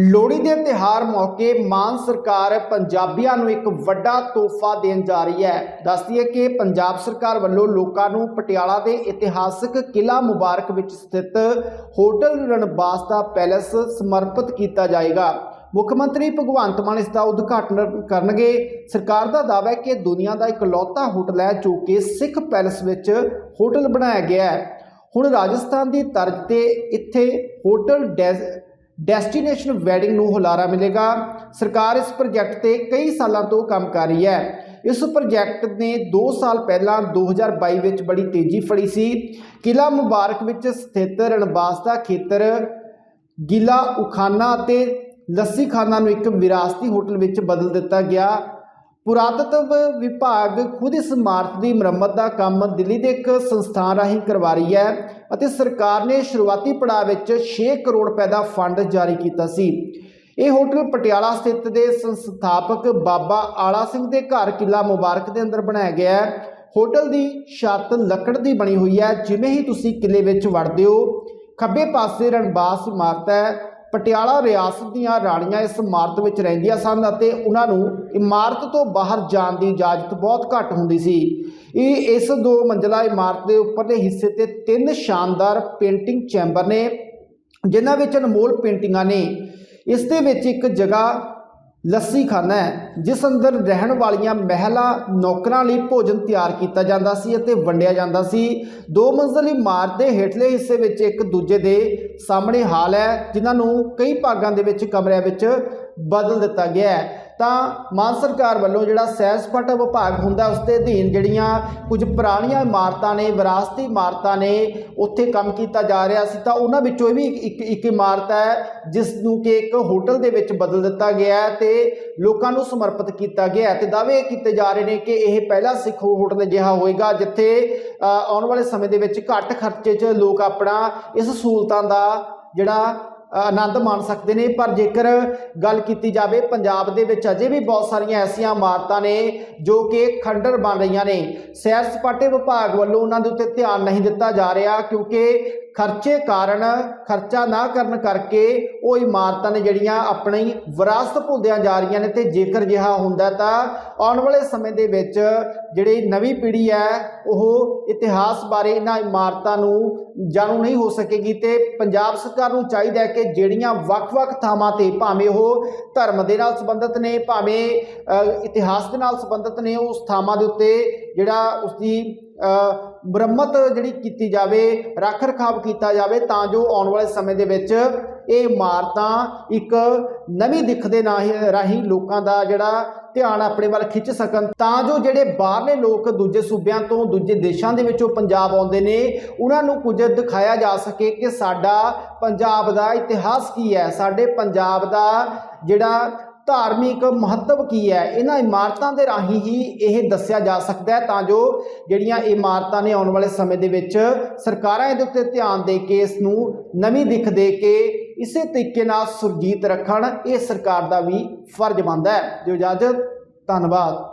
ਲੋਹੜੀ ਦੇ ਤਿਹਾਰ ਮੌਕੇ ਮਾਨ ਸਰਕਾਰ ਪੰਜਾਬੀਆਂ ਨੂੰ ਇੱਕ ਵੱਡਾ ਤੋਹਫਾ ਦੇਣ ਜਾ ਰਹੀ ਹੈ। ਦੱਸਦੀ ਹੈ ਕਿ ਪੰਜਾਬ ਸਰਕਾਰ ਵੱਲੋਂ ਲੋਕਾਂ ਨੂੰ ਪਟਿਆਲਾ ਦੇ ਇਤਿਹਾਸਕ ਕਿਲਾ ਮੁਬਾਰਕ ਵਿੱਚ ਸਥਿਤ ਹੋਟਲ ਰਣਬਾਸਤਾ ਪੈਲੇਸ ਸਮਰਪਿਤ ਕੀਤਾ ਜਾਏਗਾ। ਮੁੱਖ ਮੰਤਰੀ ਭਗਵੰਤ ਮਾਨ ਇਸ ਦਾ ਉਦਘਾਟਨ ਕਰਨਗੇ। ਸਰਕਾਰ ਦਾ ਦਾਅਵਾ ਹੈ ਕਿ ਦੁਨੀਆ ਦਾ ਇਕਲੌਤਾ ਹੋਟਲ ਹੈ, ਜੋ ਕਿ ਸਿੱਖ ਪੈਲੇਸ ਵਿੱਚ ਹੋਟਲ ਬਣਾਇਆ ਗਿਆ ਹੈ। ਹੁਣ ਰਾਜਸਥਾਨ ਦੀ ਤਰਜ਼ ਤੇ ਇੱਥੇ ਹੋਟਲ ਡੈਜ਼ ਡੈਸਟੀਨੇਸ਼ਨ ਵੈਡਿੰਗ ਨੂੰ ਹੁਲਾਰਾ ਮਿਲੇਗਾ। ਸਰਕਾਰ ਇਸ ਪ੍ਰੋਜੈਕਟ ਤੇ ਕਈ ਸਾਲਾਂ ਤੋਂ ਕੰਮ ਕਰ ਰਹੀ ਹੈ। ਇਸ ਪ੍ਰੋਜੈਕਟ ਨੇ 2 ਸਾਲ ਪਹਿਲਾਂ 2022 ਵਿੱਚ ਬੜੀ ਤੇਜ਼ੀ ਫੜੀ ਸੀ। ਕਿਲਾ ਮੁਬਾਰਕ ਵਿੱਚ ਸਥਿਤ ਰਣਬਾਸ ਦਾ ਖੇਤਰ, ਗਿਲਾ ਉਖਾਨਾ ਅਤੇ ਲੱਸੀ ਖਾਨਾ ਨੂੰ ਇੱਕ ਵਿਰਾਸਤੀ ਹੋਟਲ ਵਿੱਚ ਬਦਲ ਦਿੱਤਾ ਗਿਆ। ਪੁਰਾਤਤਵ ਵਿਭਾਗ ਖੁਦ ਇਸ ਇਮਾਰਤ ਦੀ ਮੁਰੰਮਤ ਦਾ ਕੰਮ ਦਿੱਲੀ ਦੇ ਇੱਕ ਸੰਸਥਾਨ ਰਾਹੀਂ ਕਰਵਾ ਰਹੀ ਹੈ ਅਤੇ ਸਰਕਾਰ ਨੇ ਸ਼ੁਰੂਆਤੀ ਪੜਾਅ ਵਿੱਚ 6 ਕਰੋੜ ਰੁਪਏ ਦਾ ਫੰਡ ਜਾਰੀ ਕੀਤਾ ਸੀ। ਇਹ ਹੋਟਲ ਪਟਿਆਲਾ ਸਥਿਤ ਦੇ ਸੰਸਥਾਪਕ ਬਾਬਾ ਆਲਾ ਸਿੰਘ ਦੇ ਘਰ ਕਿਲਾ ਮੁਬਾਰਕ ਦੇ ਅੰਦਰ ਬਣਾਇਆ ਗਿਆ ਹੈ। ਹੋਟਲ ਦੀ ਛੱਤ ਲੱਕੜ ਦੀ ਬਣੀ ਹੋਈ ਹੈ, ਜਿਵੇਂ ਹੀ ਤੁਸੀਂ ਕਿਲੇ ਵਿੱਚ ਵੜਦੇ ਹੋ। ਖੱਬੇ ਪਾਸੇ ਰਣਬਾਸ ਇਮਾਰਤ ਹੈ ਪਟਿਆਲਾ ਰਿਆਸਤ ਦੀਆਂ ਰਾਣੀਆਂ ਇਸ ਇਮਾਰਤ ਵਿੱਚ ਰਹਿੰਦੀਆਂ ਸਨ ਅਤੇ ਉਹਨਾਂ ਨੂੰ ਇਮਾਰਤ ਤੋਂ ਬਾਹਰ ਜਾਣ ਦੀ ਇਜਾਜ਼ਤ ਬਹੁਤ ਘੱਟ ਹੁੰਦੀ ਸੀ। ਇਹ ਇਸ ਦੋ ਮੰਜ਼ਲਾ ਇਮਾਰਤ ਦੇ ਉੱਪਰਲੇ ਹਿੱਸੇ ਤੇ ਤਿੰਨ ਸ਼ਾਨਦਾਰ ਪੇਂਟਿੰਗ ਚੈਂਬਰ ਨੇ, ਜਿਨ੍ਹਾਂ ਵਿੱਚ ਅਨਮੋਲ ਪੇਂਟਿੰਗਾਂ ਨੇ। ਇਸ ਦੇ ਵਿੱਚ ਇੱਕ ਜਗ੍ਹਾ ਲੱਸੀ ਖਾਨਾ ਹੈ, ਜਿਸ ਅੰਦਰ ਰਹਿਣ ਵਾਲੀਆਂ ਮਹਿਲਾ ਨੌਕਰਾਂ ਲਈ ਭੋਜਨ ਤਿਆਰ ਕੀਤਾ ਜਾਂਦਾ ਸੀ ਅਤੇ ਵੰਡਿਆ ਜਾਂਦਾ ਸੀ। ਦੋ ਮੰਜ਼ਲੀ ਇਮਾਰਤ ਦੇ ਹੇਠਲੇ ਹਿੱਸੇ ਵਿੱਚ ਇੱਕ ਦੂਜੇ ਦੇ ਸਾਹਮਣੇ ਹਾਲ ਹੈ, ਜਿਨ੍ਹਾਂ ਨੂੰ ਕਈ ਭਾਗਾਂ ਦੇ ਵਿੱਚ ਕਮਰਿਆਂ ਵਿੱਚ ਬਦਲ ਦਿੱਤਾ ਗਿਆ ਹੈ। ਤਾਂ ਮਾਨ ਸਰਕਾਰ ਵੱਲੋਂ ਜਿਹੜਾ ਸੈਰ ਸਪਾਟਾ ਵਿਭਾਗ ਹੁੰਦਾ, ਉਸ ਦੇ ਅਧੀਨ ਜਿਹੜੀਆਂ ਕੁਝ ਪੁਰਾਣੀਆਂ ਇਮਾਰਤਾਂ ਨੇ, ਵਿਰਾਸਤੀ ਇਮਾਰਤਾਂ ਨੇ, ਉੱਥੇ ਕੰਮ ਕੀਤਾ ਜਾ ਰਿਹਾ ਸੀ, ਤਾਂ ਉਹਨਾਂ ਵਿੱਚੋਂ ਇਹ ਵੀ ਇੱਕ ਇੱਕ ਇਮਾਰਤ ਹੈ, ਜਿਸ ਨੂੰ ਕਿ ਇੱਕ ਹੋਟਲ ਦੇ ਵਿੱਚ ਬਦਲ ਦਿੱਤਾ ਗਿਆ ਹੈ ਤੇ ਲੋਕਾਂ ਨੂੰ ਸਮਰਪਿਤ ਕੀਤਾ ਗਿਆ ਹੈ ਤੇ ਦਾਅਵੇ ਕੀਤੇ ਜਾ ਰਹੇ ਨੇ ਕਿ ਇਹ ਪਹਿਲਾ ਸਿੱਖ ਹੋਟਲ ਅਜਿਹਾ ਹੋਏਗਾ, ਜਿੱਥੇ ਆਉਣ ਵਾਲੇ ਸਮੇਂ ਦੇ ਵਿੱਚ ਘੱਟ ਖਰਚੇ 'ਚ ਲੋਕ ਆਪਣਾ ਇਸ ਸਹੂਲਤਾਂ ਦਾ ਜਿਹੜਾ ਆਨੰਦ ਮਾਣ ਸਕਦੇ ਨੇ, ਪਰ ਜੇਕਰ ਗੱਲ ਕੀਤੀ ਜਾਵੇ, ਪੰਜਾਬ ਦੇ ਵਿੱਚ ਅਜੇ ਵੀ ਬਹੁਤ ਸਾਰੀਆਂ ਐਸੀਆਂ ਇਮਾਰਤਾਂ ਨੇ ਜੋ ਕਿ ਖੰਡਰ ਬਣ ਰਹੀਆਂ ਨੇ। ਸੈਰ ਸਪਾਟੇ ਵਿਭਾਗ ਵੱਲੋਂ ਉਹਨਾਂ ਦੇ ਉੱਤੇ ਧਿਆਨ ਨਹੀਂ ਦਿੱਤਾ ਜਾ ਰਿਹਾ, ਕਿਉਂਕਿ ਖਰਚੇ ਕਾਰਨ ਖਰਚਾ ਨਾ ਕਰਨ ਕਰਕੇ ਉਹ ਇਮਾਰਤਾਂ ਨੇ ਜਿਹੜੀਆਂ ਆਪਣੀ ਵਿਰਾਸਤ ਭੁੱਲਦਿਆਂ ਜਾ ਰਹੀਆਂ ਨੇ ਤੇ ਜੇਕਰ ਜਿਹਾ ਹੁੰਦਾ ਤਾਂ ਆਉਣ ਵਾਲੇ ਸਮੇਂ ਦੇ ਵਿੱਚ ਜਿਹੜੀ ਨਵੀਂ ਪੀੜ੍ਹੀ ਹੈ, ਉਹ ਇਤਿਹਾਸ ਬਾਰੇ ਇਹਨਾਂ ਇਮਾਰਤਾਂ ਨੂੰ ਜਾਣੂ ਨਹੀਂ ਹੋ ਸਕੇਗੀ ਤੇ ਪੰਜਾਬ ਸਰਕਾਰ ਨੂੰ ਚਾਹੀਦਾ ਹੈ ਕਿ ਜਿਹੜੀਆਂ ਵੱਖ-ਵੱਖ ਥਾਵਾਂ ਤੇ ਭਾਵੇਂ ਉਹ ਧਰਮ ਦੇ ਨਾਲ ਸੰਬੰਧਿਤ ਨੇ, ਭਾਵੇਂ ਇਤਿਹਾਸ ਦੇ ਨਾਲ ਸੰਬੰਧਿਤ ਨੇ, ਉਸ ਥਾਵਾਂ ਦੇ ਉੱਤੇ ਜਿਹੜਾ ਉਸ ਦੀ ਮੁਰੰਮਤ ਜਿਹੜੀ ਕੀਤੀ ਜਾਵੇ, ਰੱਖ ਰਖਾਵ ਕੀਤਾ ਜਾਵੇ ਤਾਂ ਜੋ ਆਉਣ ਵਾਲੇ ਸਮੇਂ ਦੇ ਵਿੱਚ ਇਹ ਇਮਾਰਤਾਂ ਇੱਕ ਨਵੀਂ ਦਿੱਖ ਦੇ ਨਾਲ ਰਾਹੀਂ ਲੋਕਾਂ ਦਾ ਜਿਹੜਾ ਧਿਆਨ ਆਪਣੇ ਵੱਲ ਖਿੱਚ ਸਕਣ। ਤਾਂ ਜੋ ਜਿਹੜੇ ਬਾਹਰਲੇ ਲੋਕ ਦੂਜੇ ਸੂਬਿਆਂ ਤੋਂ ਦੂਜੇ ਦੇਸ਼ਾਂ ਦੇ ਵਿੱਚੋਂ ਪੰਜਾਬ ਆਉਂਦੇ ਨੇ, ਉਹਨਾਂ ਨੂੰ ਕੁਝ ਦਿਖਾਇਆ ਜਾ ਸਕੇ ਕਿ ਸਾਡਾ ਪੰਜਾਬ ਦਾ ਇਤਿਹਾਸ ਕੀ ਹੈ, ਸਾਡੇ ਪੰਜਾਬ ਦਾ ਜਿਹੜਾ ਧਾਰਮਿਕ ਮਹੱਤਵ ਕੀ ਹੈ? ਇਹਨਾਂ ਇਮਾਰਤਾਂ ਦੇ ਰਾਹੀਂ ਹੀ ਇਹ ਦੱਸਿਆ ਜਾ ਸਕਦਾ ਹੈ, ਤਾਂ ਜੋ ਜਿਹੜੀਆਂ ਇਮਾਰਤਾਂ ਨੇ ਆਉਣ ਵਾਲੇ ਸਮੇਂ ਦੇ ਵਿੱਚ ਸਰਕਾਰਾਂ ਇਹਦੇ ਉੱਤੇ ਧਿਆਨ ਦੇ ਕੇ ਇਸ ਨੂੰ ਨਵੀਂ ਦਿੱਖ ਦੇ ਕੇ ਇਸੇ ਤਰੀਕੇ ਨਾਲ ਸੁਰਜੀਤ ਰੱਖਣ, ਇਹ ਸਰਕਾਰ ਦਾ ਵੀ ਫਰਜ਼ ਬਣਦਾ ਹੈ। ਜੋ ਇਜਾਜ਼ਤ, ਧੰਨਵਾਦ।